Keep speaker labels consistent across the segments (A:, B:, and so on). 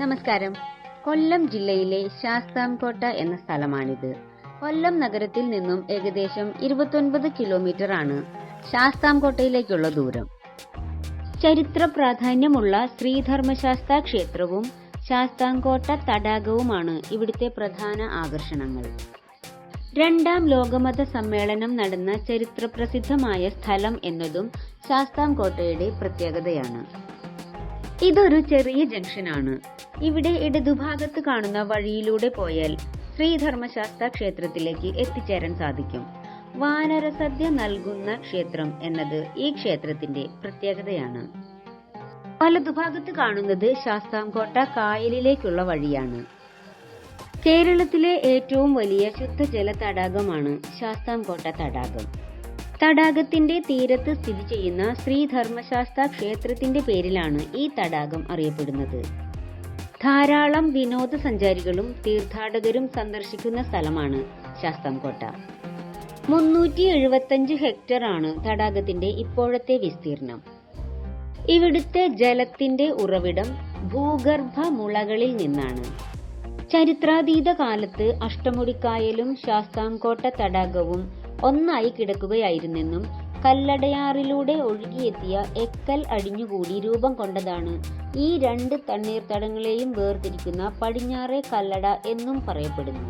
A: നമസ്കാരം. കൊല്ലം ജില്ലയിലെ ശാസ്താംകോട്ട എന്ന സ്ഥലമാണിത്. കൊല്ലം നഗരത്തിൽ നിന്നും ഏകദേശം 29 കിലോമീറ്റർ ആണ് ശാസ്താംകോട്ടയിലേക്കുള്ള ദൂരം. ചരിത്ര പ്രാധാന്യമുള്ള ശ്രീധർമ്മശാസ്ത ക്ഷേത്രവും ശാസ്താംകോട്ട തടാകവുമാണ് ഇവിടുത്തെ പ്രധാന ആകർഷണങ്ങൾ. രണ്ടാം ലോകമത സമ്മേളനം നടന്ന ചരിത്രപ്രസിദ്ധമായ സ്ഥലം എന്നതും ശാസ്താംകോട്ടയുടെ പ്രത്യേകതയാണ്. ഇതൊരു ചെറിയ ജംഗ്ഷനാണ്. ഇവിടെ ഇടതുഭാഗത്ത് കാണുന്ന വഴിയിലൂടെ പോയാൽ ശ്രീധർമ്മശാസ്ത്ര ക്ഷേത്രത്തിലേക്ക് എത്തിച്ചേരാൻ സാധിക്കും. വാനരസദ്യ നൽകുന്ന ക്ഷേത്രം എന്നത് ഈ ക്ഷേത്രത്തിന്റെ പ്രത്യേകതയാണ്. വലതുഭാഗത്ത് കാണുന്നത് ശാസ്താംകോട്ട കായലിലേക്കുള്ള വഴിയാണ്. കേരളത്തിലെ ഏറ്റവും വലിയ ശുദ്ധജല തടാകമാണ് ശാസ്താംകോട്ട തടാകം. തടാകത്തിന്റെ തീരത്ത് സ്ഥിതി ചെയ്യുന്ന ശ്രീധർമ്മശാസ്ത്ര ക്ഷേത്രത്തിന്റെ പേരിലാണ് ഈ തടാകം അറിയപ്പെടുന്നത്. ധാരാളം വിനോദസഞ്ചാരികളും തീർത്ഥാടകരും സന്ദർശിക്കുന്ന സ്ഥലമാണ് ശാസ്താംകോട്ട. മുന്നൂറ്റി എഴുപത്തഞ്ച് ഹെക്ടർ ആണ് തടാകത്തിന്റെ ഇപ്പോഴത്തെ വിസ്തീർണം. ഇവിടുത്തെ ജലത്തിന്റെ ഉറവിടം ഭൂഗർഭ മുളകളിൽ നിന്നാണ്. ചരിത്രാതീത കാലത്ത് അഷ്ടമുടിക്കായലും ശാസ്താംകോട്ട തടാകവും ഒന്നായി കിടക്കുകയായിരുന്നെന്നും കല്ലടയാറിലൂടെ ഒഴുകിയെത്തിയ എക്കൽ അടിഞ്ഞുകൂടി രൂപം കൊണ്ടതാണ് ഈ രണ്ട് തണ്ണീർത്തടങ്ങളെയും വേർതിരിക്കുന്ന പടിഞ്ഞാറേ കല്ലട എന്നും പറയപ്പെടുന്നു.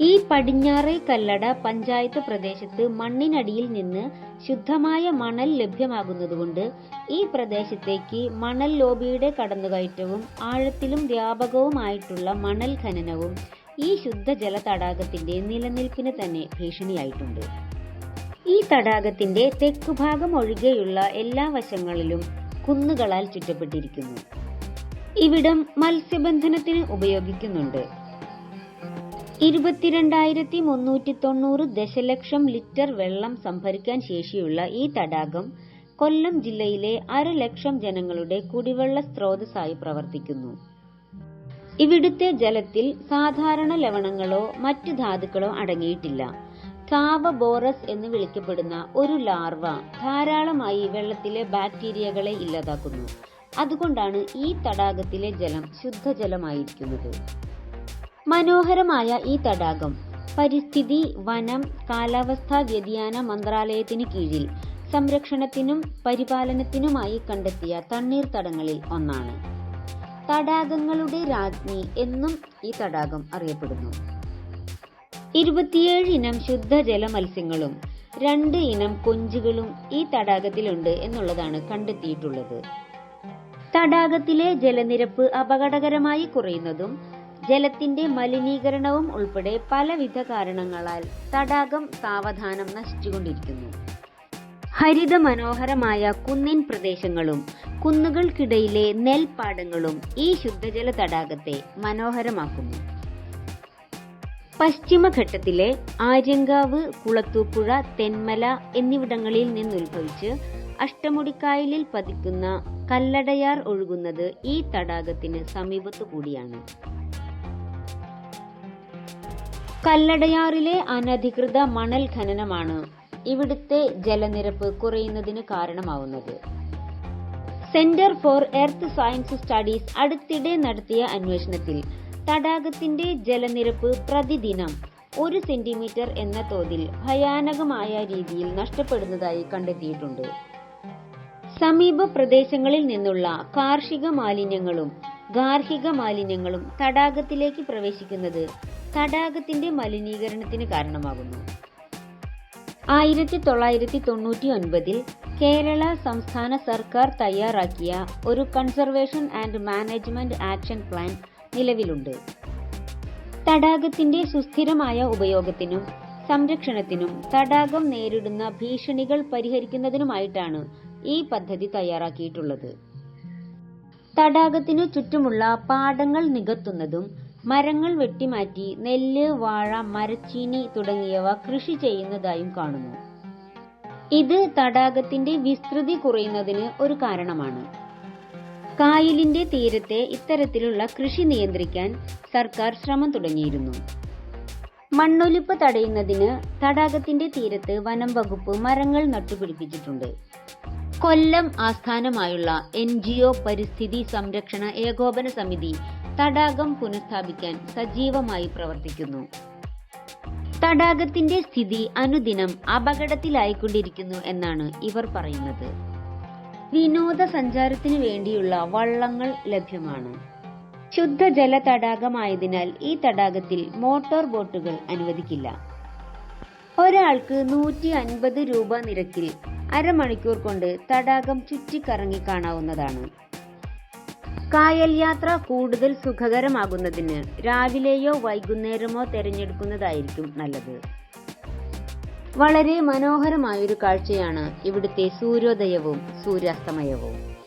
A: ഈ പടിഞ്ഞാറേ കല്ലട പഞ്ചായത്ത് പ്രദേശത്ത് മണ്ണിനടിയിൽ നിന്ന് ശുദ്ധമായ മണൽ ലഭ്യമാകുന്നതുകൊണ്ട് ഈ പ്രദേശത്തേക്ക് മണൽ ലോബിയുടെ കടന്നുകയറ്റവും ആഴത്തിലും വ്യാപകവുമായിട്ടുള്ള മണൽ ഖനനവും ഈ ശുദ്ധജല തടാകത്തിന്റെ നിലനിൽപ്പിന് തന്നെ ഭീഷണിയായിട്ടുണ്ട്. ഈ തടാകത്തിന്റെ തെക്കുഭാഗം ഒഴികെയുള്ള എല്ലാ വശങ്ങളിലും കുന്നുകളാൽ ചുറ്റപ്പെട്ടിരിക്കുന്നു. ഇവിടം മത്സ്യബന്ധനത്തിന് ഉപയോഗിക്കുന്നുണ്ട്. ഇരുപത്തിരണ്ടായിരത്തി മുന്നൂറ്റി തൊണ്ണൂറ് ദശലക്ഷം ലിറ്റർ വെള്ളം സംഭരിക്കാൻ ശേഷിയുള്ള ഈ തടാകം കൊല്ലം ജില്ലയിലെ അരലക്ഷം ജനങ്ങളുടെ കുടിവെള്ള സ്രോതസ്സായി പ്രവർത്തിക്കുന്നു. ഇവിടുത്തെ ജലത്തിൽ സാധാരണ ലവണങ്ങളോ മറ്റു ധാതുക്കളോ അടങ്ങിയിട്ടില്ല. കാവ ബോറസ് എന്ന് വിളിക്കപ്പെടുന്ന ഒരു ലാർവ ധാരാളമായി വെള്ളത്തിലെ ബാക്ടീരിയകളെ ഇല്ലാതാക്കുന്നു. അതുകൊണ്ടാണ് ഈ തടാകത്തിലെ ജലം ശുദ്ധജലമായിരിക്കുന്നത്. മനോഹരമായ ഈ തടാകം പരിസ്ഥിതി വനം കാലാവസ്ഥാ വ്യതിയാന മന്ത്രാലയത്തിന് കീഴിൽ സംരക്ഷണത്തിനും പരിപാലനത്തിനുമായി കണ്ടെത്തിയ തണ്ണീർത്തടങ്ങളിൽ ഒന്നാണ്. തടാകങ്ങളുടെ രാജ്ഞി എന്നും ഈ തടാകം അറിയപ്പെടുന്നു. ഇരുപത്തിയേഴ് ഇനം ശുദ്ധജല മത്സ്യങ്ങളും രണ്ട് ഇനം കൊഞ്ചുകളും ഈ തടാകത്തിലുണ്ട് എന്നുള്ളതാണ് കണ്ടെത്തിയിട്ടുള്ളത്. തടാകത്തിലെ ജലനിരപ്പ് അപകടകരമായി കുറയുന്നതും ജലത്തിന്റെ മലിനീകരണവും ഉൾപ്പെടെ പലവിധ കാരണങ്ങളാൽ തടാകം സാവധാനം നശിച്ചുകൊണ്ടിരിക്കുന്നു. ഹരിത മനോഹരമായ കുന്നിൻ പ്രദേശങ്ങളും കുന്നുകൾക്കിടയിലെ നെൽപ്പാടങ്ങളും ഈ ശുദ്ധജല തടാകത്തെ മനോഹരമാക്കുന്നു. പശ്ചിമഘട്ടത്തിലെ ആര്യങ്കാവ് കുളത്തൂപ്പുഴ തെന്മല എന്നിവിടങ്ങളിൽ നിന്നുത്ഭവിച്ച് അഷ്ടമുടിക്കായലിൽ പതിക്കുന്ന കല്ലടയാർ ഒഴുകുന്നത് ഈ തടാകത്തിന് സമീപത്തു കൂടിയാണ്. കല്ലടയാറിലെ അനധികൃത മണൽ ഖനനമാണ് ഇവിടുത്തെ ജലനിരപ്പ് കുറയുന്നതിന് കാരണമാവുന്നത്. Centre for earth science studies അടുത്തിടെ നടത്തിയ അന്വേഷണത്തിൽ തടാകത്തിന്റെ ജലനിരപ്പ് പ്രതിദിനം ഒരു സെന്റിമീറ്റർ എന്ന തോതിൽ ഭയാനകമായ രീതിയിൽ നഷ്ടപ്പെടുന്നതായി കണ്ടെത്തിയിട്ടുണ്ട്. സമീപ പ്രദേശങ്ങളിൽ നിന്നുള്ള കാർഷിക മാലിന്യങ്ങളും ഗാർഹിക മാലിന്യങ്ങളും തടാകത്തിലേക്ക് പ്രവേശിക്കുന്നത് തടാകത്തിന്റെ മലിനീകരണത്തിന് കാരണമാകുന്നു. ആയിരത്തി തൊള്ളായിരത്തി തൊണ്ണൂറ്റി ഒൻപതിൽ കേരള സംസ്ഥാന സർക്കാർ തയ്യാറാക്കിയ ഒരു conservation and management action plan നിലവിലുണ്ട്. തടാകത്തിന്റെ സുസ്ഥിരമായ ഉപയോഗത്തിനും സംരക്ഷണത്തിനും തടാകം നേരിടുന്ന ഭീഷണികൾ പരിഹരിക്കുന്നതിനുമായിട്ടാണ് ഈ പദ്ധതി തയ്യാറാക്കിയിട്ടുള്ളത്. തടാകത്തിനു ചുറ്റുമുള്ള പാടങ്ങൾ നികത്തുന്നതും മരങ്ങൾ വെട്ടിമാറ്റി നെല്ല് വാഴ മരച്ചീനി തുടങ്ങിയവ കൃഷി ചെയ്യുന്നതായും കാണുന്നു. ഇത് തടാകത്തിന്റെ വിസ്തൃതി കുറയുന്നതിന് ഒരു കാരണമാണ്. കായലിന്റെ തീരത്തെ ഇത്തരത്തിലുള്ള കൃഷി നിയന്ത്രിക്കാൻ സർക്കാർ ശ്രമം തുടങ്ങിയിരുന്നു. മണ്ണൊലിപ്പ് തടയുന്നതിന് തടാകത്തിന്റെ തീരത്ത് വനം വകുപ്പ് മരങ്ങൾ നട്ടുപിടിപ്പിച്ചിട്ടുണ്ട്. കൊല്ലം ആസ്ഥാനമായുള്ള എൻ പരിസ്ഥിതി സംരക്ഷണ ഏകോപന സമിതി തടാകം പുനഃസ്ഥാപിക്കാൻ സജീവമായി പ്രവർത്തിക്കുന്നു. തടാകത്തിന്റെ സ്ഥിതി അനുദിനം അപകടത്തിലായിക്കൊണ്ടിരിക്കുന്നു എന്നാണ് ഇവർ പറയുന്നത്. വിനോദസഞ്ചാരത്തിന് വേണ്ടിയുള്ള വള്ളങ്ങൾ ലഭ്യമാണ്. ശുദ്ധജല തടാകമായതിനാൽ ഈ തടാകത്തിൽ മോട്ടോർ ബോട്ടുകൾ അനുവദിക്കില്ല. ഒരാൾക്ക് നൂറ്റി അൻപത് രൂപ നിരക്കിൽ അരമണിക്കൂർ കൊണ്ട് തടാകം ചുറ്റിക്കറങ്ങി കാണാവുന്നതാണ്. കായൽ യാത്ര കൂടുതൽ സുഖകരമാകുന്നതിന് രാവിലെയോ വൈകുന്നേരമോ തിരഞ്ഞെടുക്കുന്നതായിരിക്കും നല്ലത്. വളരെ മനോഹരമായൊരു കാഴ്ചയാണ് ഇവിടുത്തെ സൂര്യോദയവും സൂര്യാസ്തമയവും.